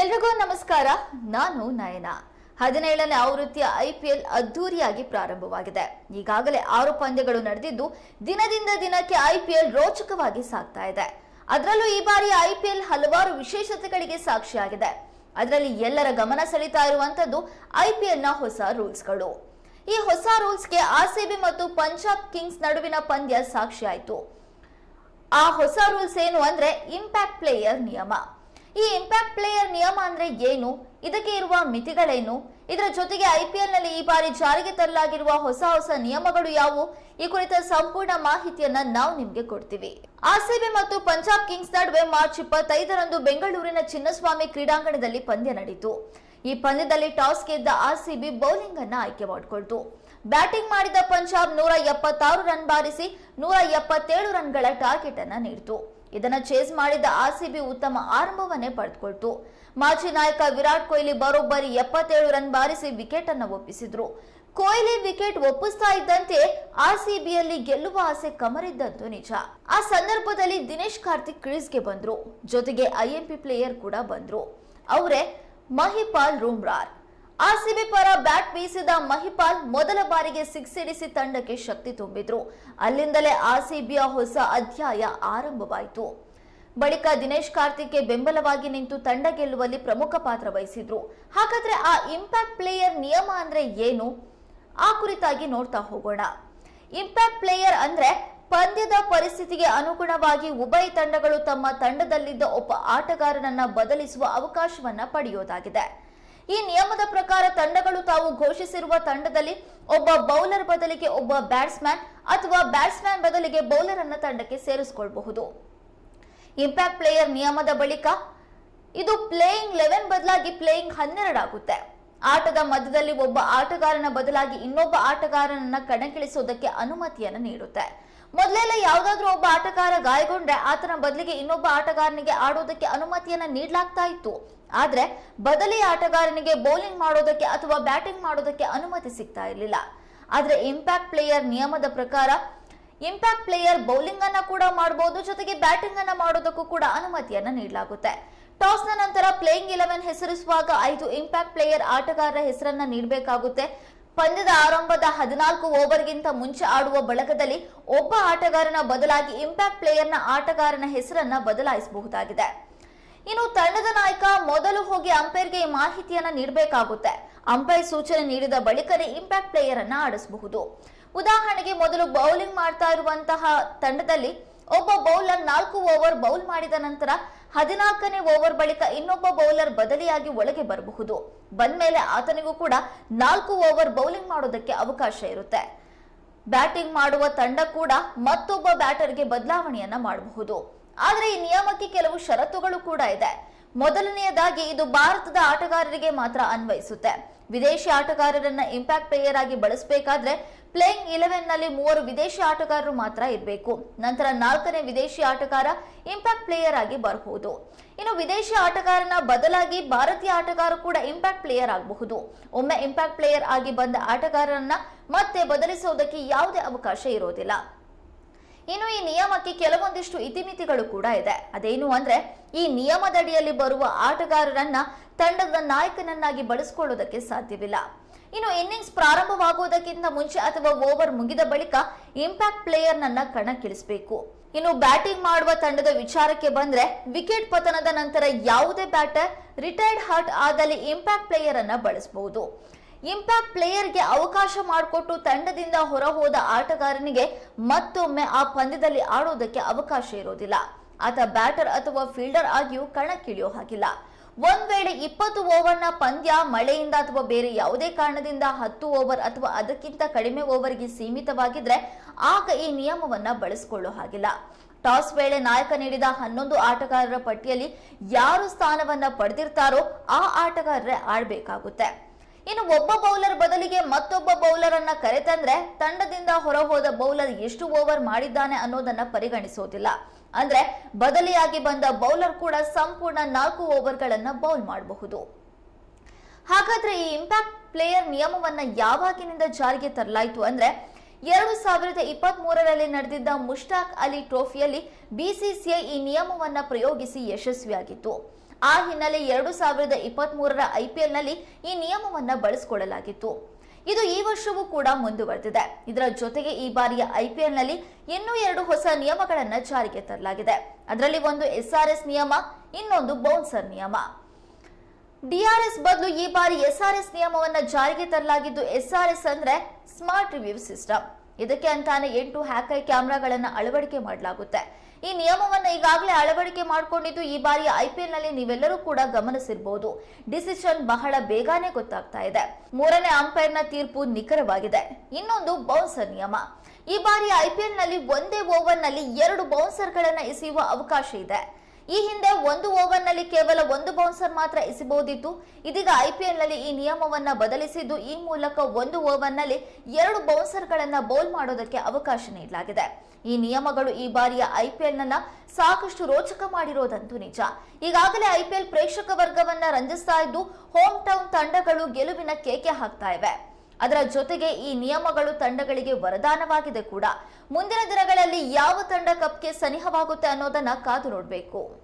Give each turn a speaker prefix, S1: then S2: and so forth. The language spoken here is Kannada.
S1: ಎಲ್ರಿಗೂ ನಮಸ್ಕಾರ. ನಾನು ನಯನ. ಹದಿನೇಳನೇ ಆವೃತ್ತಿಯ ಐಪಿಎಲ್ ಅದ್ದೂರಿಯಾಗಿ ಪ್ರಾರಂಭವಾಗಿದೆ. ಈಗಾಗಲೇ ಆರು ಪಂದ್ಯಗಳು ನಡೆದಿದ್ದು, ದಿನದಿಂದ ದಿನಕ್ಕೆ ಐಪಿಎಲ್ ರೋಚಕವಾಗಿ ಸಾಗ್ತಾ ಇದೆ. ಅದರಲ್ಲೂ ಈ ಬಾರಿ ಐಪಿಎಲ್ ಹಲವಾರು ವಿಶೇಷತೆಗಳಿಗೆ ಸಾಕ್ಷಿಯಾಗಿದೆ. ಅದರಲ್ಲಿ ಎಲ್ಲರ ಗಮನ ಸೆಳೀತಾ ಇರುವಂತದ್ದು ಐಪಿಎಲ್ನ ಹೊಸ ರೂಲ್ಸ್ಗಳು. ಈ ಹೊಸ ರೂಲ್ಸ್ಗೆ ಆರ್ಸಿಬಿ ಮತ್ತು ಪಂಜಾಬ್ ಕಿಂಗ್ಸ್ ನಡುವಿನ ಪಂದ್ಯ ಸಾಕ್ಷಿಯಾಯಿತು. ಆ ಹೊಸ ರೂಲ್ಸ್ ಏನು ಅಂದ್ರೆ ಇಂಪ್ಯಾಕ್ಟ್ ಪ್ಲೇಯರ್ ನಿಯಮ. ಈ ಇಂಪ್ಯಾಕ್ಟ್ ಪ್ಲೇಯರ್ ನಿಯಮ ಅಂದ್ರೆ ಏನು? ಇದಕ್ಕೆ ಇರುವ ಮಿತಿಗಳೇನು? ಇದರ ಜೊತೆಗೆ ಐಪಿಎಲ್ನಲ್ಲಿ ಈ ಬಾರಿ ಜಾರಿಗೆ ತರಲಾಗಿರುವ ಹೊಸ ಹೊಸ ನಿಯಮಗಳು ಯಾವುವು? ಈ ಕುರಿತ ಸಂಪೂರ್ಣ ಮಾಹಿತಿಯನ್ನ ನಾವು ನಿಮಗೆ ಕೊಡ್ತೀವಿ. ಆರ್ಸಿಬಿ ಮತ್ತು ಪಂಜಾಬ್ ಕಿಂಗ್ಸ್ ನಡುವೆ ಮಾರ್ಚ್ ಇಪ್ಪತ್ತೈದರಂದು ಬೆಂಗಳೂರಿನ ಚಿನ್ನಸ್ವಾಮಿ ಕ್ರೀಡಾಂಗಣದಲ್ಲಿ ಪಂದ್ಯ ನಡೆಯಿತು ಈ ಪಂದ್ಯದಲ್ಲಿ ಟಾಸ್ ಗೆದ್ದ ಆರ್ಸಿಬಿ ಬೌಲಿಂಗ್ ಅನ್ನ ಆಯ್ಕೆ ಮಾಡಿಕೊಳ್ತು. ಬ್ಯಾಟಿಂಗ್ ಮಾಡಿದ ಪಂಜಾಬ್ ನೂರ ಎಪ್ಪತ್ತಾರು ರನ್ ಬಾರಿಸಿ ನೂರ ಎಪ್ಪತ್ತೇಳು ರನ್ಗಳ ಟಾರ್ಗೆಟ್ ಅನ್ನ ನೀಡಿತು. ಇದನ್ನ ಚೇಸ್ ಮಾಡಿದ ಆರ್ಸಿಬಿ ಉತ್ತಮ ಆರಂಭವನ್ನೇ ಪಡೆದುಕೊಳ್ತು. ಮಾಜಿ ನಾಯಕ ವಿರಾಟ್ ಕೊಹ್ಲಿ ಬರೋಬ್ಬರಿ ಎಪ್ಪತ್ತೇಳು ರನ್ ಬಾರಿಸಿ ವಿಕೆಟ್ ಅನ್ನು ಒಪ್ಪಿಸಿದ್ರು. ಕೊಹ್ಲಿ ವಿಕೆಟ್ ಒಪ್ಪಿಸ್ತಾ ಇದ್ದಂತೆ ಆರ್ಸಿಬಿಯಲ್ಲಿ ಗೆಲ್ಲುವ ಆಸೆ ಕಮರಿದ್ದಂತೂ ನಿಜ. ಆ ಸಂದರ್ಭದಲ್ಲಿ ದಿನೇಶ್ ಕಾರ್ತಿಕ್ ಕ್ರೀಸ್ಗೆ ಬಂದ್ರು. ಜೊತೆಗೆ ಐಎಂಪಿ ಪ್ಲೇಯರ್ ಕೂಡ ಬಂದ್ರು. ಅವರೇ ಮಹಿಪಾಲ್ ರೂಮ್ರಾರ್. ಆರ್ಸಿಬಿ ಪರ ಬ್ಯಾಟ್ ಬೀಸಿದ ಮಹಿಪಾಲ್ ಮೊದಲ ಬಾರಿಗೆ ಸಿಕ್ಸ್ ಇಡಿಸಿ ತಂಡಕ್ಕೆ ಶಕ್ತಿ ತುಂಬಿದ್ರು. ಅಲ್ಲಿಂದಲೇ ಆರ್ಸಿಬಿಯ ಹೊಸ ಅಧ್ಯಾಯ ಆರಂಭವಾಯಿತು. ಬಳಿಕ ದಿನೇಶ್ ಕಾರ್ತಿಕ್ಗೆ ಬೆಂಬಲವಾಗಿ ನಿಂತು ತಂಡ ಗೆಲ್ಲುವಲ್ಲಿ ಪ್ರಮುಖ ಪಾತ್ರ ವಹಿಸಿದ್ರು. ಹಾಗಾದ್ರೆ ಆ ಇಂಪ್ಯಾಕ್ಟ್ ಪ್ಲೇಯರ್ ನಿಯಮ ಅಂದ್ರೆ ಏನು? ಆ ಕುರಿತಾಗಿ ನೋಡ್ತಾ ಹೋಗೋಣ. ಇಂಪ್ಯಾಕ್ಟ್ ಪ್ಲೇಯರ್ ಅಂದ್ರೆ ಪಂದ್ಯದ ಪರಿಸ್ಥಿತಿಗೆ ಅನುಗುಣವಾಗಿ ಉಭಯ ತಂಡಗಳು ತಮ್ಮ ತಂಡದಲ್ಲಿದ್ದ ಒಬ್ಬ ಆಟಗಾರನನ್ನ ಬದಲಿಸುವ ಅವಕಾಶವನ್ನ ಪಡೆಯೋದಾಗಿದೆ. ಈ ನಿಯಮದ ಪ್ರಕಾರ ತಂಡಗಳು ತಾವು ಘೋಷಿಸಿರುವ ತಂಡದಲ್ಲಿ ಒಬ್ಬ ಬೌಲರ್ ಬದಲಿಗೆ ಒಬ್ಬ ಬ್ಯಾಟ್ಸ್ಮನ್ ಅಥವಾ ಬ್ಯಾಟ್ಸ್ಮನ್ ಬದಲಿಗೆ ಬೌಲರ್ ಅನ್ನ ತಂಡಕ್ಕೆ ಸೇರಿಸಿಕೊಳ್ಳಬಹುದು ಇಂಪ್ಯಾಕ್ಟ್ ಪ್ಲೇಯರ್ ನಿಯಮದ ಬಳಿಕ ಇದು ಪ್ಲೇಯಿಂಗ್ ಲೆವೆನ್ ಬದಲಾಗಿ ಪ್ಲೇಯಿಂಗ್ ಹನ್ನೆರಡು ಆಗುತ್ತೆ. ಆಟದ ಮಧ್ಯದಲ್ಲಿ ಒಬ್ಬ ಆಟಗಾರನ ಬದಲಾಗಿ ಇನ್ನೊಬ್ಬ ಆಟಗಾರನನ್ನ ಕಣಕ್ಕಿಳಿಸೋದಕ್ಕೆ ಅನುಮತಿಯನ್ನು ನೀಡುತ್ತೆ. ಮೊದಲೆಲ್ಲ ಯಾವ್ದಾದ್ರೂ ಒಬ್ಬ ಆಟಗಾರ ಗಾಯಗೊಂಡ್ರೆ ಆತನ ಬದಲಿಗೆ ಇನ್ನೊಬ್ಬ ಆಟಗಾರನಿಗೆ ಆಡೋದಕ್ಕೆ ಅನುಮತಿಯನ್ನ ನೀಡಲಾಗ್ತಾ ಇತ್ತು. ಆದ್ರೆ ಬದಲಿ ಆಟಗಾರನಿಗೆ ಬೌಲಿಂಗ್ ಮಾಡೋದಕ್ಕೆ ಅಥವಾ ಬ್ಯಾಟಿಂಗ್ ಮಾಡೋದಕ್ಕೆ ಅನುಮತಿ ಸಿಗ್ತಾ ಇರಲಿಲ್ಲ. ಆದ್ರೆ ಇಂಪ್ಯಾಕ್ಟ್ ಪ್ಲೇಯರ್ ನಿಯಮದ ಪ್ರಕಾರ ಇಂಪ್ಯಾಕ್ಟ್ ಪ್ಲೇಯರ್ ಬೌಲಿಂಗ್ ಅನ್ನ ಕೂಡ ಮಾಡಬಹುದು ಜೊತೆಗೆ ಬ್ಯಾಟಿಂಗ್ ಅನ್ನ ಮಾಡೋದಕ್ಕೂ ಕೂಡ ಅನುಮತಿಯನ್ನ ನೀಡಲಾಗುತ್ತೆ. ಟಾಸ್ನ ನಂತರ ಪ್ಲೇಯಿಂಗ್ ಇಲೆವೆನ್ ಹೆಸರಿಸುವಾಗ ಐದು ಇಂಪ್ಯಾಕ್ಟ್ ಪ್ಲೇಯರ್ ಆಟಗಾರರ ಹೆಸರನ್ನ ನೀಡಬೇಕಾಗುತ್ತೆ. ಪಂದ್ಯದ ಆರಂಭದ ಹದಿನಾಲ್ಕು ಓವರ್ಗಿಂತ ಮುಂಚೆ ಆಡುವ ಬಳಗದಲ್ಲಿ ಒಬ್ಬ ಆಟಗಾರನ ಬದಲಾಗಿ ಇಂಪ್ಯಾಕ್ಟ್ ಪ್ಲೇಯರ್ನ ಆಟಗಾರನ ಹೆಸರನ್ನ ಬದಲಾಯಿಸಬಹುದಾಗಿದೆ. ಇನ್ನು ತಂಡದ ನಾಯಕ ಮೊದಲು ಹೋಗಿ ಅಂಪೈರ್ಗೆ ಈ ಮಾಹಿತಿಯನ್ನ ನೀಡಬೇಕಾಗುತ್ತೆ. ಅಂಪೈರ್ ಸೂಚನೆ ನೀಡಿದ ಬಳಿಕನೇ ಇಂಪ್ಯಾಕ್ಟ್ ಪ್ಲೇಯರ್ ಅನ್ನ ಆಡಿಸಬಹುದು. ಉದಾಹರಣೆಗೆ ಮೊದಲು ಬೌಲಿಂಗ್ ಮಾಡ್ತಾ ಇರುವಂತಹ ತಂಡದಲ್ಲಿ ಒಬ್ಬ ಬೌಲರ್ ನಾಲ್ಕು ಓವರ್ ಬೌಲ್ ಮಾಡಿದ ನಂತರ ಹದಿನಾಲ್ಕನೇ ಓವರ್ ಬಳಿಕ ಇನ್ನೊಬ್ಬ ಬೌಲರ್ ಬದಲಿಯಾಗಿ ಒಳಗೆ ಬರಬಹುದು. ಬಂದ ಮೇಲೆ ಆತನಿಗೂ ಕೂಡ ನಾಲ್ಕು ಓವರ್ ಬೌಲಿಂಗ್ ಮಾಡೋದಕ್ಕೆ ಅವಕಾಶ ಇರುತ್ತೆ. ಬ್ಯಾಟಿಂಗ್ ಮಾಡುವ ತಂಡ ಕೂಡ ಮತ್ತೊಬ್ಬ ಬ್ಯಾಟರ್ಗೆ ಬದಲಾವಣೆಯನ್ನ ಮಾಡಬಹುದು. ಆದರೆ ಈ ನಿಯಮಕ್ಕೆ ಕೆಲವು ಷರತ್ತುಗಳು ಕೂಡ ಇದೆ. ಮೊದಲನೆಯದಾಗಿ ಇದು ಭಾರತದ ಆಟಗಾರರಿಗೆ ಮಾತ್ರ ಅನ್ವಯಿಸುತ್ತೆ. ವಿದೇಶಿ ಆಟಗಾರರನ್ನ ಇಂಪ್ಯಾಕ್ಟ್ ಪ್ಲೇಯರ್ ಆಗಿ ಬಳಸಬೇಕಾದ್ರೆ ಪ್ಲೇಯಿಂಗ್ ಇಲೆವೆನ್ನಲ್ಲಿ ಮೂವರು ವಿದೇಶಿ ಆಟಗಾರರು ಮಾತ್ರ ಇರಬೇಕು. ನಂತರ ನಾಲ್ಕನೇ ವಿದೇಶಿ ಆಟಗಾರ ಇಂಪ್ಯಾಕ್ಟ್ ಪ್ಲೇಯರ್ ಆಗಿ ಬರಬಹುದು. ಇನ್ನು ವಿದೇಶಿ ಆಟಗಾರನ ಬದಲಾಗಿ ಭಾರತೀಯ ಆಟಗಾರ ಕೂಡ ಇಂಪ್ಯಾಕ್ಟ್ ಪ್ಲೇಯರ್ ಆಗಬಹುದು. ಒಮ್ಮೆ ಇಂಪ್ಯಾಕ್ಟ್ ಪ್ಲೇಯರ್ ಆಗಿ ಬಂದ ಆಟಗಾರರನ್ನ ಮತ್ತೆ ಬದಲಿಸುವುದಕ್ಕೆ ಯಾವುದೇ ಅವಕಾಶ ಇರೋದಿಲ್ಲ. ಇನ್ನು ಈ ನಿಯಮಕ್ಕೆ ಕೆಲವೊಂದಿಷ್ಟು ಇತಿಮಿತಿಗಳು ಕೂಡ ಇದೆ. ಅದೇನು ಅಂದ್ರೆ, ಈ ನಿಯಮದಡಿಯಲ್ಲಿ ಬರುವ ಆಟಗಾರರನ್ನ ತಂಡದ ನಾಯಕನನ್ನಾಗಿ ಬಳಸಿಕೊಳ್ಳೋದಕ್ಕೆ ಸಾಧ್ಯವಿಲ್ಲ. ಇನ್ನು ಇನ್ನಿಂಗ್ಸ್ ಪ್ರಾರಂಭವಾಗುವುದಕ್ಕಿಂತ ಮುಂಚೆ ಅಥವಾ ಓವರ್ ಮುಗಿದ ಬಳಿಕ ಇಂಪ್ಯಾಕ್ಟ್ ಪ್ಲೇಯರ್ ನನ್ನ ಕಣಕ್ಕಿಳಿಸಬೇಕು. ಇನ್ನು ಬ್ಯಾಟಿಂಗ್ ಮಾಡುವ ತಂಡದ ವಿಚಾರಕ್ಕೆ ಬಂದ್ರೆ, ವಿಕೆಟ್ ಪತನದ ನಂತರ ಯಾವುದೇ ಬ್ಯಾಟರ್ ರಿಟೈರ್ಡ್ ಹಾರ್ಟ್ ಆದಲ್ಲಿ ಇಂಪ್ಯಾಕ್ಟ್ ಪ್ಲೇಯರ್ ಅನ್ನ ಬಳಸಬಹುದು ಇಂಪ್ಯಾಕ್ಟ್ ಪ್ಲೇಯರ್ಗೆ ಅವಕಾಶ ಮಾಡಿಕೊಟ್ಟು ತಂಡದಿಂದ ಹೊರಹೋದ ಆಟಗಾರನಿಗೆ ಮತ್ತೊಮ್ಮೆ ಆ ಪಂದ್ಯದಲ್ಲಿ ಆಡೋದಕ್ಕೆ ಅವಕಾಶ ಇರೋದಿಲ್ಲ. ಆತ ಬ್ಯಾಟರ್ ಅಥವಾ ಫೀಲ್ಡರ್ ಆಗಿಯೂ ಕಣಕ್ಕಿಳಿಯೋ ಹಾಗಿಲ್ಲ. ಒಂದ್ ವೇಳೆ ಇಪ್ಪತ್ತು ಓವರ್ನ ಪಂದ್ಯ ಮಳೆಯಿಂದ ಅಥವಾ ಬೇರೆ ಯಾವುದೇ ಕಾರಣದಿಂದ ಹತ್ತು ಓವರ್ ಅಥವಾ ಅದಕ್ಕಿಂತ ಕಡಿಮೆ ಓವರ್ಗೆ ಸೀಮಿತವಾಗಿದ್ರೆ ಆಗ ಈ ನಿಯಮವನ್ನ ಬಳಸಿಕೊಳ್ಳೋ ಹಾಗಿಲ್ಲ. ಟಾಸ್ ವೇಳೆ ನಾಯಕ ನೀಡಿದ ಹನ್ನೊಂದು ಆಟಗಾರರ ಪಟ್ಟಿಯಲ್ಲಿ ಯಾರು ಸ್ಥಾನವನ್ನ ಪಡೆದಿರ್ತಾರೋ ಆ ಆಟಗಾರರೇ ಆಡ್ಬೇಕಾಗುತ್ತೆ. ಇನ್ನು ಒಬ್ಬ ಬೌಲರ್ ಬದಲಿಗೆ ಮತ್ತೊಬ್ಬ ಬೌಲರ್ ಅನ್ನ ಕರೆತಂದ್ರೆ ತಂಡದಿಂದ ಹೊರಹೋದ ಬೌಲರ್ ಎಷ್ಟು ಓವರ್ ಮಾಡಿದ್ದಾನೆ ಅನ್ನೋದನ್ನ ಪರಿಗಣಿಸೋದಿಲ್ಲ. ಅಂದ್ರೆ ಬದಲಿಯಾಗಿ ಬಂದ ಬೌಲರ್ ಕೂಡ ಸಂಪೂರ್ಣ ನಾಲ್ಕು ಓವರ್ಗಳನ್ನ ಬೌಲ್ ಮಾಡಬಹುದು. ಹಾಗಾದ್ರೆ ಈ ಇಂಪ್ಯಾಕ್ಟ್ ಪ್ಲೇಯರ್ ನಿಯಮವನ್ನ ಯಾವಾಗಿನಿಂದ ಜಾರಿಗೆ ತರಲಾಯಿತು ಅಂದ್ರೆ ಎರಡು ಸಾವಿರದ ಇಪ್ಪತ್ತ್ ಮೂರರಲ್ಲಿ ನಡೆದಿದ್ದ ಮುಷ್ತಾಕ್ ಅಲಿ ಟ್ರೋಫಿಯಲ್ಲಿ ಬಿಸಿಸಿಐ ಈ ನಿಯಮವನ್ನ ಪ್ರಯೋಗಿಸಿ ಯಶಸ್ವಿಯಾಗಿತ್ತು. ಆ ಹಿನ್ನೆಲೆ ಎರಡು ಸಾವಿರದ ಇಪ್ಪತ್ತ್ ಮೂರರ ಐಪಿಎಲ್ನಲ್ಲಿ ಈ ನಿಯಮವನ್ನು ಬಳಸಿಕೊಳ್ಳಲಾಗಿತ್ತು. ಇದು ಈ ವರ್ಷವೂ ಕೂಡ ಮುಂದುವರೆದಿದೆ. ಇದರ ಜೊತೆಗೆ ಈ ಬಾರಿಯ ಐಪಿಎಲ್ನಲ್ಲಿ ಇನ್ನೂ ಎರಡು ಹೊಸ ನಿಯಮಗಳನ್ನು ಜಾರಿಗೆ ತರಲಾಗಿದೆ. ಅದರಲ್ಲಿ ಒಂದು ಎಸ್ಆರ್ಎಸ್ ನಿಯಮ, ಇನ್ನೊಂದು ಬೌನ್ಸರ್ ನಿಯಮ. ಡಿಆರ್ಎಸ್ ಬದಲು ಈ ಬಾರಿ ಎಸ್ಆರ್ಎಸ್ ನಿಯಮವನ್ನು ಜಾರಿಗೆ ತರಲಾಗಿದ್ದು ಎಸ್ಆರ್ಎಸ್ ಅಂದ್ರೆ ಸ್ಮಾರ್ಟ್ ರಿವ್ಯೂ ಸಿಸ್ಟಮ್. ಇದಕ್ಕೆ ಅಂತಾನೆ ಎಂಟು ಹ್ಯಾಕೈ ಕ್ಯಾಮ್ರಾಗಳನ್ನು ಅಳವಡಿಕೆ ಮಾಡಲಾಗುತ್ತೆ. ಈ ನಿಯಮವನ್ನು ಈಗಾಗಲೇ ಅಳವಡಿಕೆ ಮಾಡಿಕೊಂಡಿದ್ದು ಈ ಬಾರಿ ಐಪಿಎಲ್ನಲ್ಲಿ ನೀವೆಲ್ಲರೂ ಕೂಡ ಗಮನಿಸಿರಬಹುದು ಡಿಸಿಷನ್ ಬಹಳ ಬೇಗನೆ ಗೊತ್ತಾಗ್ತಾ ಇದೆ. ಮೂರನೇ ಅಂಪೈರ್ನ ತೀರ್ಪು ನಿಖರವಾಗಿದೆ. ಇನ್ನೊಂದು ಬೌನ್ಸರ್ ನಿಯಮ. ಈ ಬಾರಿ ಐಪಿಎಲ್ನಲ್ಲಿ ಒಂದೇ ಓವರ್ನಲ್ಲಿ ಎರಡು ಬೌನ್ಸರ್ಗಳನ್ನ ಎಸೆಯುವ ಅವಕಾಶ ಇದೆ. ಈ ಹಿಂದೆ ಒಂದು ಓವರ್ನಲ್ಲಿ ಕೇವಲ ಒಂದು ಬೌನ್ಸರ್ ಮಾತ್ರ ಎಸಿಬಹುದಿತ್ತು ಇದೀಗ ಐಪಿಎಲ್ನಲ್ಲಿ ಈ ನಿಯಮವನ್ನ ಬದಲಿಸಿದ್ದು, ಈ ಮೂಲಕ ಒಂದು ಓವರ್ನಲ್ಲಿ ಎರಡು ಬೌನ್ಸರ್ ಗಳನ್ನ ಬೌಲ್ ಮಾಡೋದಕ್ಕೆ ಅವಕಾಶ ನೀಡಲಾಗಿದೆ. ಈ ನಿಯಮಗಳು ಈ ಬಾರಿಯ ಐಪಿಎಲ್ ನನ್ನ ಸಾಕಷ್ಟು ರೋಚಕ ಮಾಡಿರೋದಂತೂ ನಿಜ. ಈಗಾಗಲೇ ಐಪಿಎಲ್ ಪ್ರೇಕ್ಷಕ ವರ್ಗವನ್ನ ರಂಜಿಸ್ತಾ ಇದ್ದು, ಹೋಮ್ ಟೌನ್ ತಂಡಗಳು ಗೆಲುವಿನ ಕೇಕೆ ಹಾಕ್ತಾ ಇವೆ. ಅದರ ಜೊತೆಗೆ ಈ ನಿಯಮಗಳು ತಂಡಗಳಿಗೆ ವರದಾನವಾಗಿದೆ ಕೂಡ. ಮುಂದಿನ ದಿನಗಳಲ್ಲಿ ಯಾವ ತಂಡ ಕಪ್ಗೆ ಸನಿಹವಾಗುತ್ತೆ ಅನ್ನೋದನ್ನ ಕಾದು ನೋಡಬೇಕು.